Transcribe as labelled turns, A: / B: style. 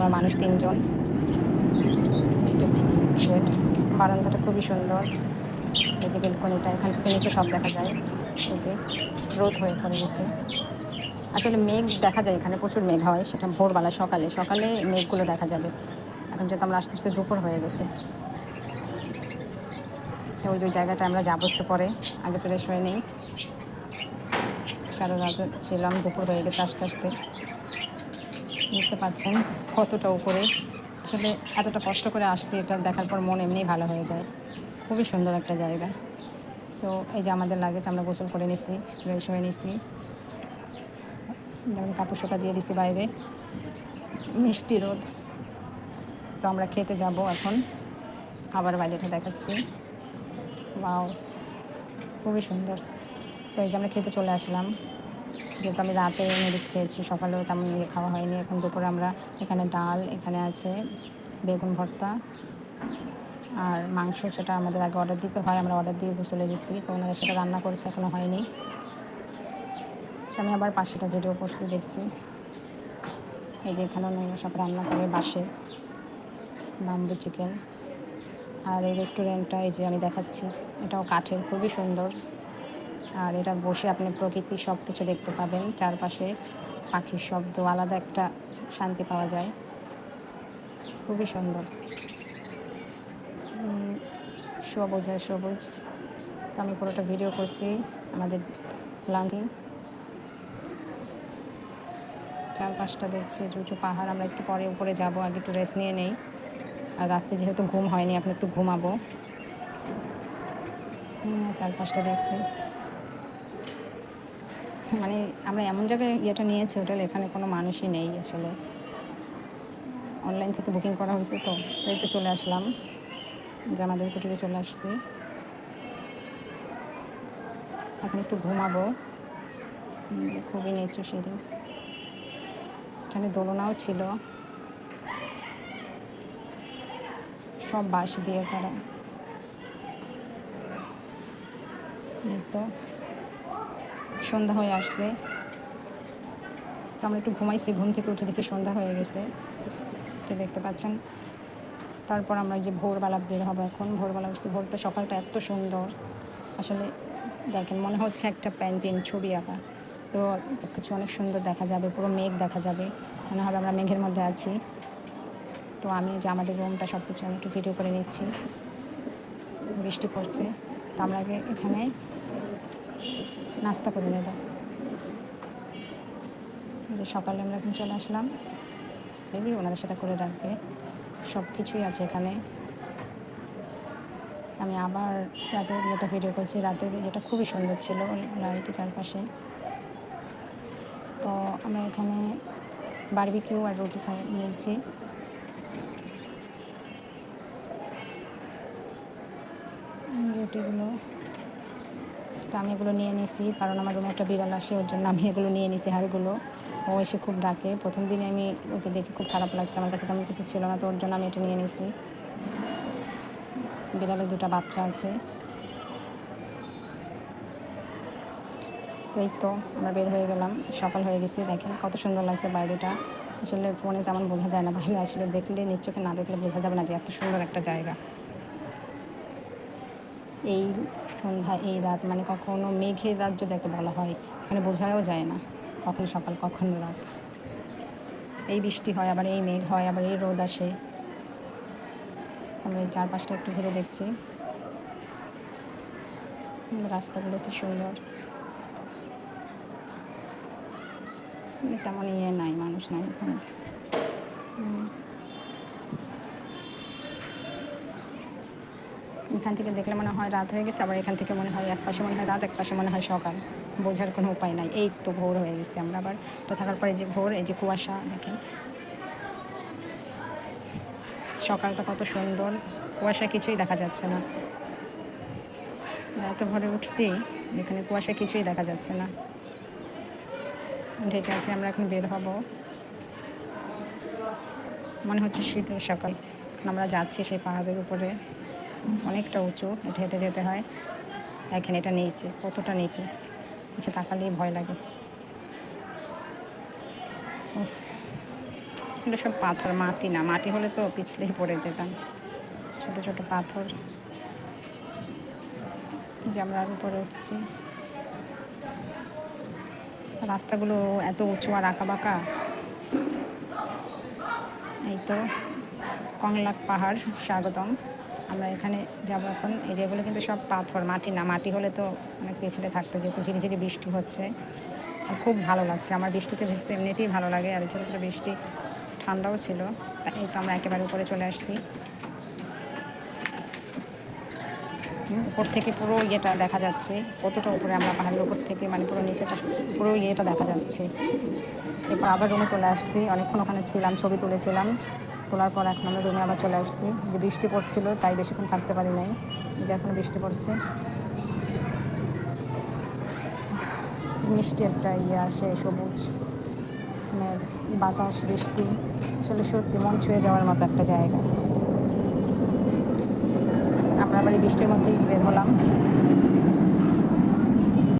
A: আমরা মানুষ তিনজন। বারান্দাটা খুবই সুন্দর। এই যে বেলকনিটা, এখান থেকে নিচে সব দেখা যায়। এই যে রোদ হয়ে পড়ে গেছে। আসলে মেঘ দেখা যায় এখানে, প্রচুর মেঘ হয়। সেটা ভোরবেলা, সকালে। সকালে মেঘগুলো দেখা যাবে। এখন যেহেতু আমরা আস্তে আস্তে দুপুর হয়ে গেছে। তো ওই যে ওই জায়গাটা আমরা যাব একটু পরে। আগে ফ্রেশ হয়ে নেই। রাত ছিলাম, দুপুর হয়ে গেছে আস্তে আস্তে। দেখতে পাচ্ছেন কতটা উপরে। আসলে এতটা কষ্ট করে আসছি, এটা দেখার পর মন এমনিই ভালো হয়ে যায়। খুবই সুন্দর একটা জায়গা। তো এই যে আমাদের লাগেজ, আমরা গোসল করে নিছি, ফ্রেশ হয়ে নিছি। যেমন কাপড় শোকা দিয়ে দিছি বাইরে। মিষ্টি রোদ। তো আমরা খেতে যাব এখন। আবার বাইরেটা দেখাচ্ছি। বাও খুবই সুন্দর। তো এই যে আমরা খেতে চলে আসলাম। যেহেতু আমি রাতে নুডলস খেয়েছি, সকালেও তেমন ইয়ে খাওয়া হয়নি। এখন দুপুরে আমরা এখানে ডাল, এখানে আছে বেগুন ভর্তা আর মাংস সেটা আমাদের আগে অর্ডার দিতে হয়। আমরা অর্ডার দিয়ে চলে গেছি, তো ওনারা সেটা রান্না করেছে এখনও হয়নি। আমি আবার পাশেটা ভিডিও করছি, দেখছি। এই যে এখানে ওনারা সব রান্না করে, বাসে বাম্বু চিকেন আর এই রেস্টুরেন্টটা এই যে আমি দেখাচ্ছি, এটাও কাঠের, খুবই সুন্দর। আর এটা বসে আপনি প্রকৃতি সব কিছু দেখতে পাবেন। চারপাশে পাখির শব্দ, আলাদা একটা শান্তি পাওয়া যায়। খুবই সুন্দর। সবুজ আর সবুজ। তো আমি পুরোটা ভিডিও করছি আমাদের লাঞ্চি চারপাশটা দেখছি উঁচু পাহাড়, আমরা একটু পরে উপরে যাব, আগে একটু রেস্ট নিয়ে নেই। আর রাত্রে যেহেতু ঘুম হয়নি, এখন একটু ঘুমাবো। চারপাশটা দেখছি। মানে আমরা এমন জায়গায় ইয়েটা নিয়েছি হোটেল এখানে কোনো মানুষই নেই আসলে। অনলাইন থেকে বুকিং করা হয়েছে তো, তাই তো চলে আসলাম। যে আমাদের হোটেলে চলে আসছি। এখন একটু ঘুমাবো। খুবই নিচু সিঁড়ি এখানে দোলনাও ছিল। সব বাঁশ দিয়ে এই তো। সন্ধ্যা হয়ে আসছে। আমরা একটু ঘুমাইছি, ঘুম থেকে উঠে দেখি সন্ধ্যা হয়ে গেছে। তো দেখতে পাচ্ছেন, তারপর আমরা যে ভোরবেলা বের হব এখন। ভোরবেলা উঠছি, ভোরটা সকালটা এত সুন্দর। আসলে দেখেন, মনে হচ্ছে একটা পেন্টিং ছবি আঁকা। তো কিছু অনেক সুন্দর দেখা যাবে, পুরো মেঘ দেখা যাবে। মনে হবে আমরা মেঘের মধ্যে আছি। তো আমি যে আমাদের রুমটা সব কিছু আমি একটু ভিডিও করে নিচ্ছি। বৃষ্টি পড়ছে। তো আমরা এখানে নাস্তা করে নেব যে সকালে আমরা এখন চলে আসলাম। দেখবি ওনাদের সেটা করে রাখবে। সব কিছুই আছে এখানে। আমি আবার রাতে যেটা ভিডিও করছি, রাতে যেটা খুবই সুন্দর ছিল লাইটের চারপাশে। তো আমরা এখানে বারবিকিউ আর রুটি খাই, নিয়েছি। রুটিগুলো তো আমি এগুলো নিয়ে নিছি, কারণ আমার রুমে একটা বিড়াল আসে, ওর জন্য আমি এগুলো নিয়ে নিছি হাড়গুলো। ও এসে খুব ডাকে। প্রথম দিনে আমি ওকে দেখে খুব খারাপ লাগছে, আমার কাছে তেমন কিছু ছিল না, তো ওর জন্য আমি এটা নিয়ে নিছি। বিড়ালের দুটো বাচ্চা আছে। এই তো, আমরা বের হয়ে গেলাম, সকাল হয়ে গেছি, দেখেন কত সুন্দর লাগছে বাইরেটা। আসলে ফোনে তেমন বোঝা যায় না, বাইরে আসলে দেখলে, নিজ চোখে না দেখলে বোঝা যাবে না যে এত সুন্দর একটা জায়গা। এই সন্ধ্যা, এই রাত মানে কখনো মেঘের রাজ্য যাকে বলা হয় এখানে বোঝাও যায় না কখন সকাল, কখন রাত। এই বৃষ্টি হয়, আবার এই মেঘ হয়, আবার এই রোদ আসে। আমরা চারপাশটা একটু ঘুরে দেখছি। রাস্তাগুলো কি সুন্দর। তেমন ইয়ে নাই, মানুষ নাই। এখান থেকে দেখলে মনে হয় রাত হয়ে গেছে, আবার এখান থেকে মনে হয় এক পাশে মনে হয় রাত, এক পাশে মনে হয় সকাল। বোঝার কোনো উপায় নাই। এই তো ভোর হয়ে গেছে আমরা আবার। তো থাকার পরে যে ভোর, এই যে কুয়াশা, দেখেন। সকালটা কত সুন্দর। কুয়াশা কিছুই দেখা যাচ্ছে না। এত ভোরে উঠছি, এখানে কুয়াশা কিছুই দেখা যাচ্ছে না। ঢেকে আছে, আমরা এখন বের হব। মনে হচ্ছে শীতের সকাল। আমরা যাচ্ছি সেই পাহাড়ের উপরে। অনেকটা উঁচু, হেঁটে হেঁটে যেতে হয়। এখানে এটা নিচে, কতটা নিচে? নিচে তাকালেই ভয় লাগে। এগুলো সব পাথর, মাটি না। মাটি হলে তো পিছলেই পড়ে যেতাম। ছোট ছোট পাথর। যে আমরা উপরে উঠছি। রাস্তাগুলো এত উঁচু আর আঁকা বাঁকা এই তো, কংলাক পাহাড়, স্বাগতম। আমরা এখানে যাব এখন। এই যেগুলো কিন্তু সব পাথর, মাটি না, মাটি হলে তো অনেক পিছলে থাকতো, যেহেতু ঝিরিঝিরি বৃষ্টি হচ্ছে। আর খুব ভালো লাগছে, আমার বৃষ্টিতে ভিজতে এমনিতেই ভালো লাগে, আর ছোটো ছোটো বৃষ্টি ঠান্ডাও ছিল। এই তো আমরা একেবারে উপরে চলে আসছি। উপর থেকে পুরো ইয়েটা দেখা যাচ্ছে, কতটা উপরে আমরা পাহাড়ের উপর থেকে মানে পুরো নিচেটা, পুরো ইয়েটা দেখা যাচ্ছে। এরপর আবার রুমে চলে আসছি, অনেকক্ষণ ওখানে ছিলাম, ছবি তুলেছিলাম। তোলার পর এখন আমরা রুমে আবার চলে আসছি। যে বৃষ্টি পড়ছিল, তাই বেশিক্ষণ থাকতে পারি নাই, যে এখন বৃষ্টি পড়ছে। মিষ্টি একটা ইয়ে আসে, সবুজ স্মেল বাতাস, বৃষ্টি। আসলে সত্যি মন ছুঁয়ে যাওয়ার মতো একটা জায়গা। আমরা আবার বৃষ্টির মধ্যেই বের হলাম।